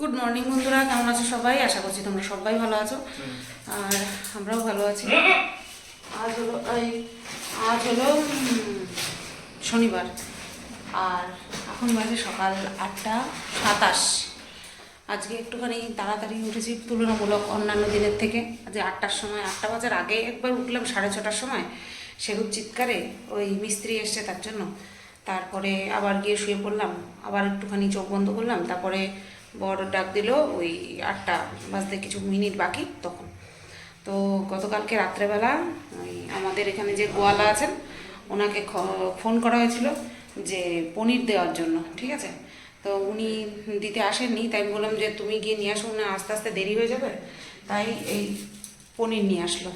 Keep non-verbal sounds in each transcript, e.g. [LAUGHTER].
Good morning বন্ধুরা, কেমন আছো সবাই? আশা করছি তোমরা সবাই ভালো আছো। আর আমরাও ভালো আছি। আজ হলো, এই, আজ হলো শনিবার। আর এখন বাজে সকাল আটটা সাতাশ। আজকে একটুখানি তাড়াতাড়ি উঠেছি তুলনামূলক অন্যান্য দিনের থেকে। আজ আটটার সময়, আটটা বাজার আগে একবার উঠলাম সাড়ে ছটার সময়। সেগুর চিৎকারে ওই মিস্ত্রি এসছে তার জন্য। তারপরে আবার গিয়ে শুয়ে পড়লাম, আবার একটুখানি চোখ বন্ধ করলাম, তারপরে বড় ডাক দিল, ওই আটটা বাজতে কিছু মিনিট বাকি তখন। তো গতকালকে রাত্রেবেলা, ওই আমাদের এখানে যে গোয়ালা আছেন, ওনাকে ফোন করা হয়েছিল যে পনির দেওয়ার জন্য, ঠিক আছে? তো উনি দিতে আসেননি, তাই আমি বললাম যে তুমি গিয়ে নিয়ে আসো, না আস্তে আস্তে দেরি হয়ে যাবে, তাই এই পনির নিয়ে আসলো।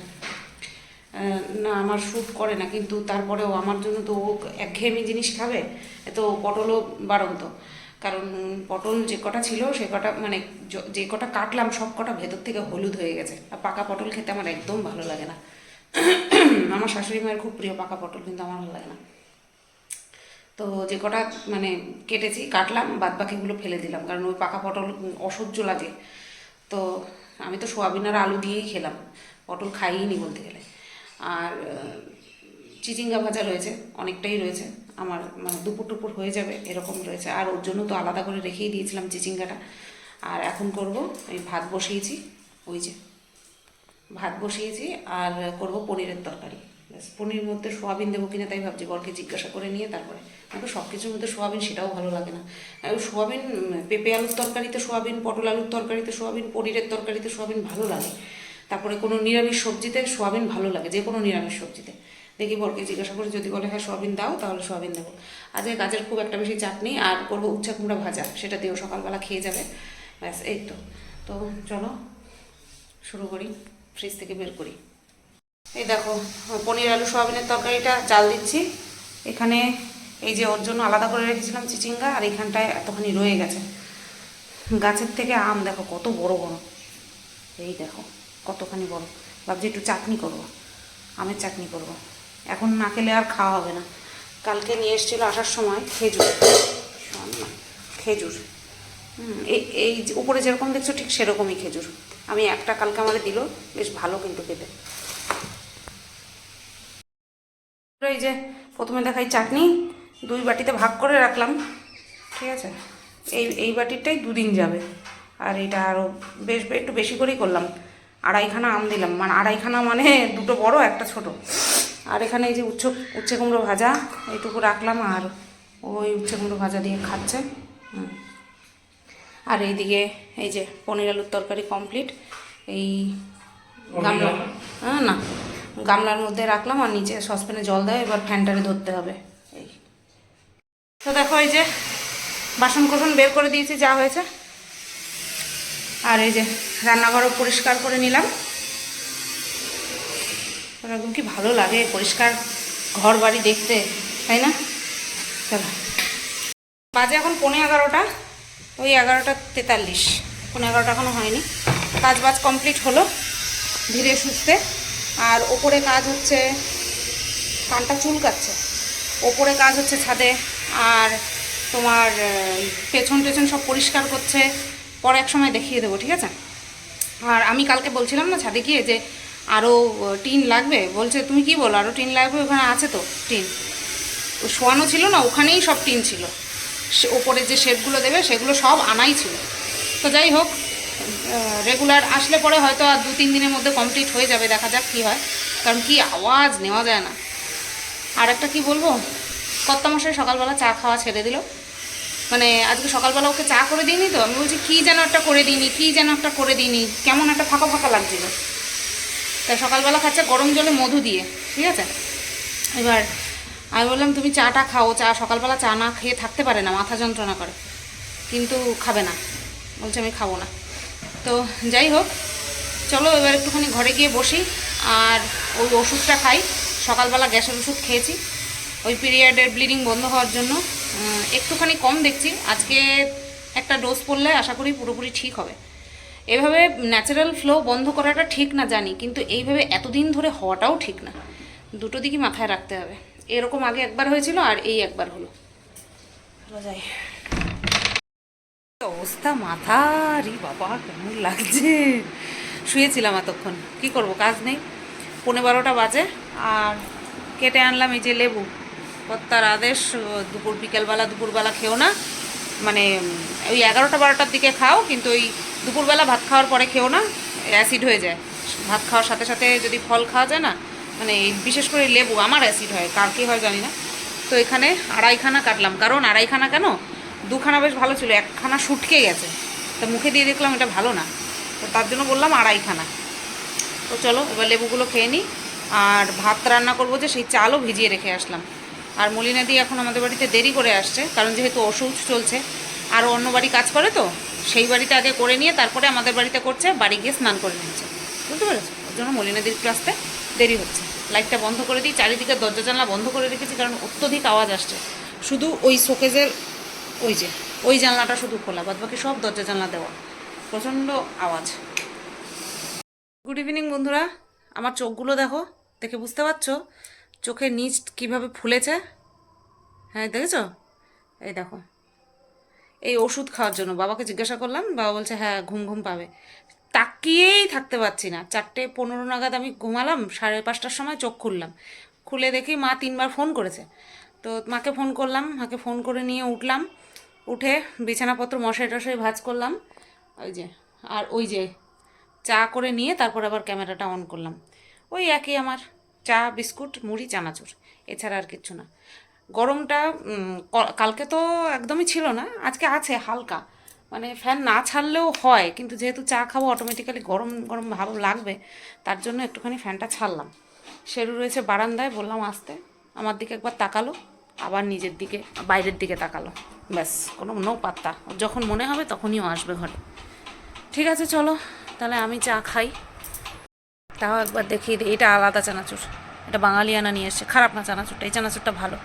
না, আমার শ্যুট করে না, কিন্তু তারপরেও আমার জন্য তো ও একঘেয়েমি জিনিস খাবে, এ তো পটলও বাড়ন্ত। কারণ পটল যে কটা ছিল, সে কটা মানে যে কটা কাটলাম, সব কটা ভেতর থেকে হলুদ হয়ে গেছে। আর পাকা পটল খেতে আমার একদম ভালো লাগে না। আমার শাশুড়ি মায়ের খুব প্রিয় পাকা পটল, কিন্তু আমার ভালো লাগে না। তো যে কটা মানে কেটেছি, কাটলাম বাদ বাকিগুলো ফেলে দিলাম, কারণ ওই পাকা পটল অসহ্য লাগে। তো আমি তো সোয়াবিন আর আলু দিয়েই খেলাম, পটল খাইনি বলতে গেলে। আর চিচিঙ্গা ভাজা রয়েছে, অনেকটাই রয়েছে। আমার মানে দুপুর টুপুর হয়ে যাবে, এরকম রয়েছে। আর ওর জন্য তো আলাদা করে রেখেই দিয়েছিলাম চিচিঙ্গাটা। আর এখন করব আমি ভাত বসিয়েছি, ওই যে ভাত বসিয়েছি, আর করব পনিরের তরকারি। ব্যাস, পনির মধ্যে সোয়াবিন দেবো কিনা তাই ভাবছি, বরকে জিজ্ঞাসা করে নিয়ে তারপরে। আমাকে সব কিছুর মধ্যে সোয়াবিন সেটাও ভালো লাগে না। সোয়াবিন পেঁপে আলুর তরকারিতে সোয়াবিন, পটল আলুর তরকারিতে সোয়াবিন, পনিরের তরকারিতে সোয়াবিন ভালো লাগে। তারপরে কোনো নিরামিষ সবজিতে সোয়াবিন ভালো লাগে যে কোনো নিরামিষ সবজিতে। দেখি বরকে জিজ্ঞাসা করে, যদি বলে হ্যাঁ সোয়াবিন দাও, তাহলে সোয়াবিন দেবো। আজকে গাছের খুব একটা বেশি চাটনি আর করব উচ্ছা কুমড়া ভাজা, সেটা দিয়েও সকালবেলা খেয়ে যাবে। ব্যাস, এই তো। তো চলো, শুরু করি ফ্রিজ থেকে বের করি। এই দেখো, পনির আলু সোয়াবিনের তরকারিটা, চাল দিচ্ছি। এখানে এই যে ওর জন্য আলাদা করে রেখেছিলাম চিচিঙ্গা, আর এখানটায় এতখানি রয়ে গেছে। গাছের থেকে আম দেখো, কত বড় বড়। এই দেখো, কতখানি বড়। ভাবছি একটু চাটনি করব, আমের চাটনি করব। এখন না খেলে আর খাওয়া হবে না। কালকে নিয়ে এসেছিল আসার সময় খেজুর। খেজুর। এই এই উপরে যেরকম দেখছ ঠিক সেরকমই খেজুর। আমি একটা কালকে আমারে দিল, বেশ ভালো কিন্তু খেতে। এই যে প্রথমে দেখাই চাটনি, দুই বাটিতে ভাগ করে রাখলাম, ঠিক আছে? এই এই বাটিরটাই দুদিন যাবে। আর এটা আরও বেশ, একটু বেশি করেই করলাম। আড়াইখানা আম দিলাম। মানে আড়াইখানা মানে দুটো বড়, একটা ছোট। আর এখানে এই যে উচ্চ উচ্ছে কুমড়ো ভাজা এইটুকু রাখলাম আর ওই উচ্ছে কুমড়ো ভাজা দিয়ে খাচ্ছে। হুম। আর এইদিকে এই যে পনির আলুর তরকারি কমপ্লিট এই গামলা হ্যাঁ না গামলার মধ্যে রাখলাম আর নিচে সসপ্যানে জল দেয় এবার ফ্যানটারে ধরতে হবে। এই। তো দেখো এই যে বাসন কোসন বের করে দিয়েছি যা হয়েছে। আর এই যে রান্নাঘরও পরিষ্কার করে নিলাম। একদম কি ভালো লাগে পরিষ্কার ঘর বাড়ি দেখতে, তাই না? চলো। বাজে এখন পৌনে এগারোটা, ওই এগারোটা তেতাল্লিশ। পৌনে এগারোটা এখনও হয়নি। কাজ বাজ কমপ্লিট হলো, ধীরে সুস্থে। আর ওপরে কাজ হচ্ছে, কানটা চুলকাচ্ছে। ওপরে কাজ হচ্ছে ছাদে, আর তোমার পেছন টেছন সব পরিষ্কার করছে। পরে এক সময় দেখিয়ে দেবো, ঠিক আছে? আর আমি কালকে বলছিলাম না ছাদে গিয়ে যে আরও টিন লাগবে? বলছে, তুমি কি বলো? আরও টিন লাগবে? ওখানে আছে তো টিন। ও শোয়ানো ছিল না, ওখানেই সব টিন ছিল। সে ওপরে যে শেডগুলো দেবে, সেগুলো সব আনাই ছিল। তো যাই হোক রেগুলার আসলে পরে হয়তো আর দু, তিন দিনের মধ্যে কমপ্লিট হয়ে যাবে, দেখা যাক কী হয়। কারণ কি আওয়াজ নেওয়া যায় না। আর একটা কি বলব? কর্তামশাই সকালবেলা চা খাওয়া ছেড়ে দিল। মানে আজকে সকালবেলা ওকে চা করে দিইনি তো? আমি বলছি, কী যেন একটা করে দিইনি, কী যেন একটা করে দিইনি? কেমন একটা ফাঁকা ফাঁকা লাগছিল। তাই সকালবেলা খাচ্ছে গরম জলে মধু দিয়ে, ঠিক আছে? এবার আমি বললাম, তুমি চাটা খাও, চা, সকালবেলা চা না খেয়ে থাকতে পারে না, মাথা যন্ত্রণা করে, কিন্তু খাবে না। বলছে, আমি খাব না। তো যাই হোক, চলো এবার একটুখানি ঘরে গিয়ে বসি, আর ওই ওষুধটা খাই। সকালবেলা গ্যাসের ওষুধ খেয়েছি, ওই পিরিয়ডের ব্লিডিং বন্ধ হওয়ার জন্য। একটুখানি কম দেখছি, আজকে একটা ডোজ পড়লে আশা করি পুরোপুরি ঠিক হবে। এভাবে ন্যাচারাল ফ্লো বন্ধ করাটা ঠিক না জানি, কিন্তু এইভাবে এতদিন ধরে হওয়াটাও ঠিক না। দুটো দিকই মাথায় রাখতে হবে। এরকম আগে একবার হয়েছিল আর এই একবার হলো। অবস্থা মাথা? বাবা, কেমন লাগছে? শুয়েছিলাম এতক্ষণ। কি করব, কাজ নেই। পনেরো বারোটা বাজে আর কেটে আনলাম এই যে লেবু। কর্তার আদেশ, দুপুর, বিকেলবেলা, দুপুরবেলা খেও না। মানে ওই এগারোটা, বারোটার দিকে খাও, কিন্তু ওই দুপুরবেলা ভাত খাওয়ার পরে খেও না অ্যাসিড হয়ে যায়। ভাত খাওয়ার সাথে সাথে যদি ফল খাওয়া যায় না মানে বিশেষ করে লেবু, আমার অ্যাসিড হয়, কার কী হয় জানি না। তো এখানে আড়াইখানা কাটলাম, কারণ আড়াইখানা কেন? দুখানা বেশ ভালো ছিল, একখানা শুটকে গেছে। তা মুখে দিয়ে দেখলাম এটা ভালো না, তো তার জন্য বললাম আড়াইখানা। তো চলো, এবার লেবুগুলো খেয়ে নিই, আর ভাত রান্না করব যে সেই চালও ভিজিয়ে রেখে আসলাম। আর মলিনাদি এখন আমাদের বাড়িতে দেরি করে আসছে, কারণ যেহেতু ওষুধ চলছে, আর অন্য বাড়ি কাজ করে তো সেই বাড়িতে আগে করে নিয়ে তারপরে আমাদের বাড়িতে করছে, বাড়ি গিয়ে স্নান করে নিচ্ছে বুঝতে পেরেছ? ওর জন্য মলিনাদির একটু আসতে দেরি হচ্ছে। লাইটটা বন্ধ করে দিই, চারিদিকে দরজা জানলা বন্ধ করে রেখেছি, কারণ অত্যধিক আওয়াজ আসছে। শুধু ওই শোকেজের ওই যে, ওই জানলাটা শুধু খোলা বাদ বাকি সব দরজা জানলা দেওয়া। প্রচণ্ড আওয়াজ। গুড ইভিনিং বন্ধুরা। আমার চোখগুলো দেখো, দেখে বুঝতে পারছ চোখের নিচ কীভাবে ফুলেছে? হ্যাঁ দেখেছ? এই দেখো। এই ওষুধ খাওয়ার জন্য। বাবাকে জিজ্ঞাসা করলাম, বাবা বলছে হ্যাঁ ঘুম ঘুম পাবে। তাকিয়েই থাকতে পারছি না। চারটে পনেরো নাগাদ আমি ঘুমালাম, সাড়ে পাঁচটার সময় চোখ খুললাম। খুলে দেখি মা তিনবার ফোন করেছে। তো মাকে ফোন করলাম, মাকে ফোন করে নিয়ে উঠলাম, উঠে বিছানাপত্র মশাই টশাই ভাজ করলাম, ওই যে, আর ওই যে, চা করে নিয়ে তারপর আবার ক্যামেরাটা অন করলাম। ওই একই আমার, চা, বিস্কুট, মুড়ি, চানাচুর, এছাড়া আর কিচ্ছু না। গরমটা কালকে তো একদমই ছিল না, আজকে আছে হালকা। মানে ফ্যান না ছাড়লেও হয়, কিন্তু যেহেতু চা খাব অটোমেটিক্যালি গরম গরম ভালো লাগবে, তার জন্য একটুখানি ফ্যানটা ছাড়লাম। শেরু রয়েছে বারান্দায়, বললাম আসতে। আমার দিকে একবার তাকালো, আবার নিজের দিকে, বাইরের দিকে তাকালো। ব্যাস, কোনো নো পাত্তা যখন মনে হবে তখনই আসবে ঘরে। ঠিক আছে, চলো, তাহলে আমি চা খাই। তাও একবার দিই এটা আলাদা চানাচুর। এটা বাঙালিয়ানা নিয়ে এসছে। খারাপ না চানাচুরটা, এই চানাচুরটা ভালো।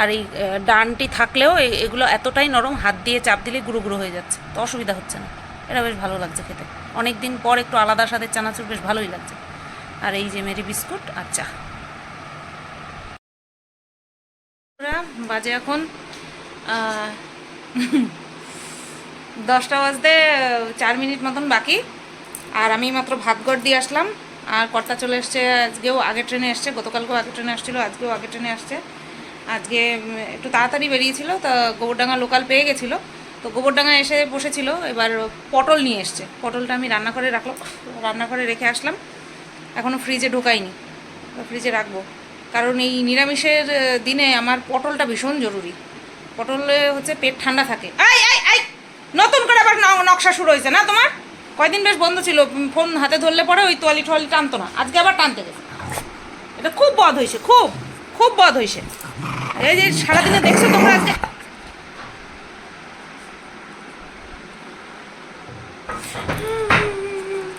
আর এই ডানটি থাকলেও এগুলো এতটাই নরম, হাত দিয়ে চাপ দিলে গুঁড়ো গুঁড়ো হয়ে যাচ্ছে। তো অসুবিধা হচ্ছে না। এটা বেশ ভালো লাগছে খেতে। অনেক দিন পর একটু আলাদা স্বাদের চানাচুর বেশ ভালোই লাগছে। আর এই যে মেরি বিস্কুট আর চা। বাজে এখন [LAUGHS] দশটা বাজতে চার মিনিট মতন বাকি। আর আমি মাত্র ভাতগড় দিয়ে আসলাম। আর কর্তা চলে এসছে, আজকেও আগে ট্রেনে এসছে, গতকালকেও আগে ট্রেনে আসছিল, আজকেও আগে ট্রেনে আসছে। আজকে একটু তাড়াতাড়ি বেরিয়েছিল, তা গোবরডাঙ্গা লোকাল পেয়ে গেছিল। তো গোবরডাঙ্গা এসে বসেছিল, এবার পটল নিয়ে এসছে। পটলটা আমি রান্না করে রাখলাম, রান্নাঘরে রেখে আসলাম। এখনও ফ্রিজে ঢোকাইনি ফ্রিজে রাখব। কারণ এই নিরামিষের দিনে আমার পটলটা ভীষণ জরুরি। পটলে হচ্ছে পেট ঠান্ডা থাকে। আই আই আই! নতুন করে আবার নকশা শুরু হয়েছে না তোমার? কয়দিন বেশ বন্ধ ছিল ফোন হাতে ধরলে পরে ওই তোয়ালি টোয়ালি টানতো না। আজকে আবার টানতে গেছে। এটা খুব বদ হয়েছে, খুব খুব বদ হয়েছে। এই যে সারাদিনে দেখছ তোমরা আজকে?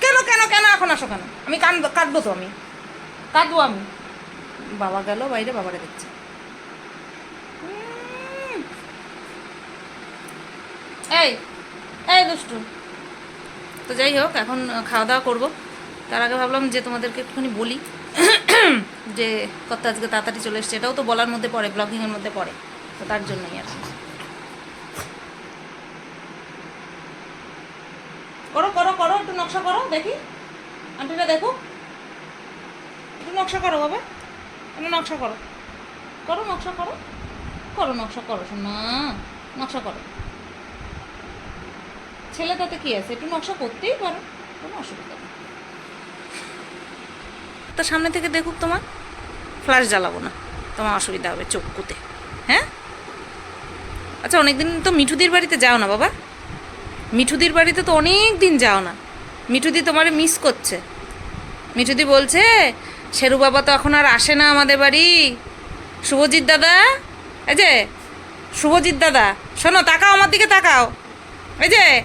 কেন কেন কেন এখন আসো কেন? আমি কান কাঁদবো তো আমি। কাঁদবো আমি। বাবা গেল বাইরে বাবারে দেখছে। এই এই দুষ্টু। তো যাই হোক এখন খাওয়া দাওয়া করব। তার আগে ভাবলাম যে তোমাদেরকে একটুখানি বলি। যে কত আজকে তাড়াতাড়ি চলে এসছে, এটাও তো বলার মধ্যে পড়ে ব্লগিংয়ের মধ্যে পড়ে, তো তার জন্যই আর করো করো করো, একটু নকশা করো, দেখি। আন্টিটা দেখো। একটু নকশা করো বাবা। একটু নকশা করো। করো, নকশা করো। করো, নকশা করো শোনা নকশা করো। ছেলে তাতে কি আছে? একটু নকশা করতেই পারো, কোনো অসুবিধা নেই। তা সামনে থেকে দেখুক তোমার। ফ্ল্যাশ জ্বালাবো না। তোমার অসুবিধা হবে চক্ষুতে। হ্যাঁ? আচ্ছা অনেকদিন তো মিঠুদির বাড়িতে যাও না বাবা। মিঠুদির বাড়িতে তো অনেক দিন যাও না। মিঠুদি তোমারে মিস করছে। মিঠুদি বলছে, শেরু বাবা তো এখন আর আসে না আমাদের বাড়ি। শুভজিৎ দাদা, এই যে, শুভজিৎ দাদা, শোনো, তাকাও, আমার দিকে তাকাও। এই যে,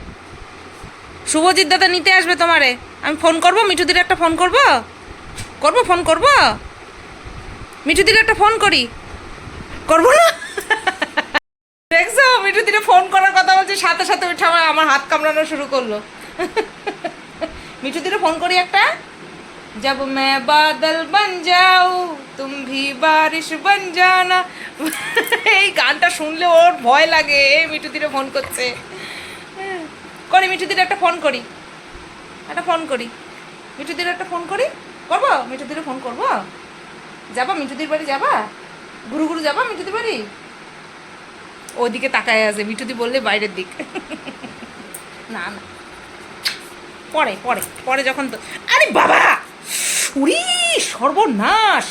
শুভজিৎ দাদা নিতে আসবে তোমারে। আমি ফোন করব? মিঠুদির একটা ফোন করব? করব ফোন করব মিঠুদির একটা ফোন করি করব না দেখছো মিঠুদিরে ফোন করার কথা বলছি সাথে সাথে উঠে আমার আমার হাত কামড়ানো শুরু করলো মিঠুদিরে ফোন করি একটা जब मैं बादल बन जाऊं तुम भी बारिश बन जाना এই গানটা শুনলে ওর ভয় লাগে এই মিঠুদিরে ফোন করছে করি মিঠুদির একটা ফোন করি একটা ফোন করি মিঠুদির একটা ফোন করি করব? মিঠুদির ফোন করব? যাবা? মিঠুদির বাড়ি যাবা? গুরু গুরু যাবা মিঠুদির বাড়ি? ওদিকে তাকায় আছে, মিঠুদি বললে বাইরের দিক। [LAUGHS] না না। পরে পরে পরে যখন তো আরে বাবা! উরি সর্বনাশ!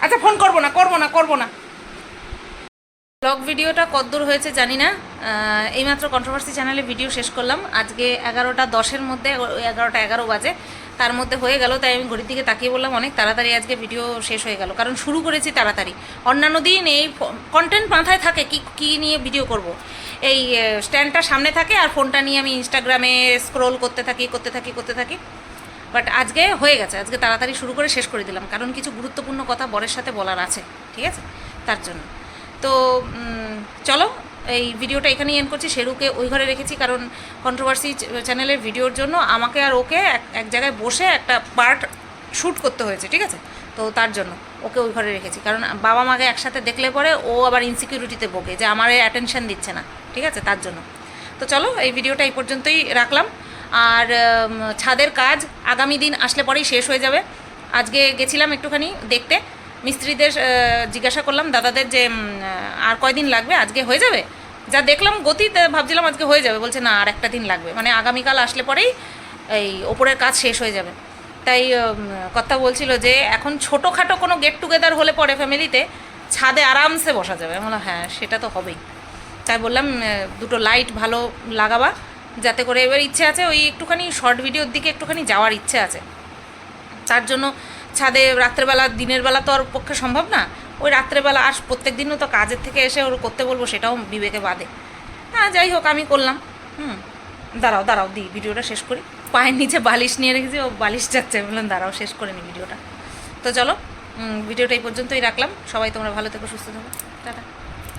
আচ্ছা ফোন করব না করব না করব না। ব্লগ ভিডিওটা কতদূর হয়েছে জানি না। এইমাত্র কন্ট্রোভার্সি চ্যানেলে ভিডিও শেষ করলাম। আজকে এগারোটা দশের মধ্যে এগারোটা এগারো বাজে। তার মধ্যে হয়ে গেল, তাই আমি ঘড়ির দিকে তাকিয়ে বললাম, অনেক তাড়াতাড়ি আজকে ভিডিও শেষ হয়ে গেল। কারণ শুরু করেছি তাড়াতাড়ি। অন্যান্য দিন এই কন্টেন্ট মাথায় থাকে, কি, কী নিয়ে ভিডিও করব। এই স্ট্যান্ডটা সামনে থাকে আর ফোনটা নিয়ে আমি ইনস্টাগ্রামে স্ক্রোল করতে থাকি করতে থাকি করতে থাকি। বাট আজকে হয়ে গেছে, আজকে তাড়াতাড়ি শুরু করে শেষ করে দিলাম। কারণ কিছু গুরুত্বপূর্ণ কথা বরের সাথে বলার আছে, ঠিক আছে? তার জন্য। তো চলো, এই ভিডিওটা এখানেই এন্ড করছি। শেরুকে ওই ঘরে রেখেছি, কারণ কন্ট্রোভার্সি চ্যানেলের ভিডিওর জন্য আমাকে আর ওকে এক- এক জায়গায় বসে একটা পার্ট শ্যুট করতে হয়েছে, ঠিক আছে? তো তার জন্য ওকে ওই ঘরে রেখেছি। কারণ বাবা মাকে একসাথে দেখলে পরে ও আবার ইনসিকিউরিটিতে বকে যে আমার অ্যাটেনশন দিচ্ছে না, ঠিক আছে? তার জন্য। তো চলো, এই ভিডিওটা এই পর্যন্তই রাখলাম। আর ছাদের কাজ আগামী দিন আসলে পরেই শেষ হয়ে যাবে। আজকে গেছিলাম একটুখানি দেখতে। মিস্ত্রিদের জিজ্ঞাসা করলাম, দাদাদের যে আর কয়দিন লাগবে? আজকে হয়ে যাবে? যা দেখলাম গতিতে, ভাবছিলাম আজকে হয়ে যাবে। বলছে, না, আর একটা দিন লাগবে। মানে আগামীকাল আসলে পরেই এই ওপরের কাজ শেষ হয়ে যাবে। তাই কথা বলছিল যে, এখন ছোটোখাটো কোনো গেট টুগেদার হলে পরে ফ্যামিলিতে ছাদে আরামসে বসা যাবে। আমি হ্যাঁ সেটা তো হবেই। তাই বললাম দুটো লাইট ভালো লাগাবা, যাতে করে এবার ইচ্ছে আছে ওই একটুখানি শর্ট ভিডিওর দিকে একটুখানি যাওয়ার ইচ্ছে আছে। তার জন্য ছাদে রাত্রেবেলা, দিনের বেলা তো আর পক্ষে সম্ভব না। ওই রাত্রেবেলা আর প্রত্যেক দিনও তো কাজের থেকে এসে ওর করতে বলব, সেটাও বিবেকে বাদে। হ্যাঁ যাই হোক, আমি করলাম। হুম, দাঁড়াও দাঁড়াও দিই ভিডিওটা শেষ করি। পায়ের নিচে বালিশ নিয়ে রেখেছি, ও বালিশ যাচ্ছে। বললাম, দাঁড়াও, শেষ করে নি ভিডিওটা। তো চলো ভিডিওটা এই পর্যন্তই রাখলাম। সবাই তোমরা ভালো থেকো, সুস্থ থাকো। টাটা।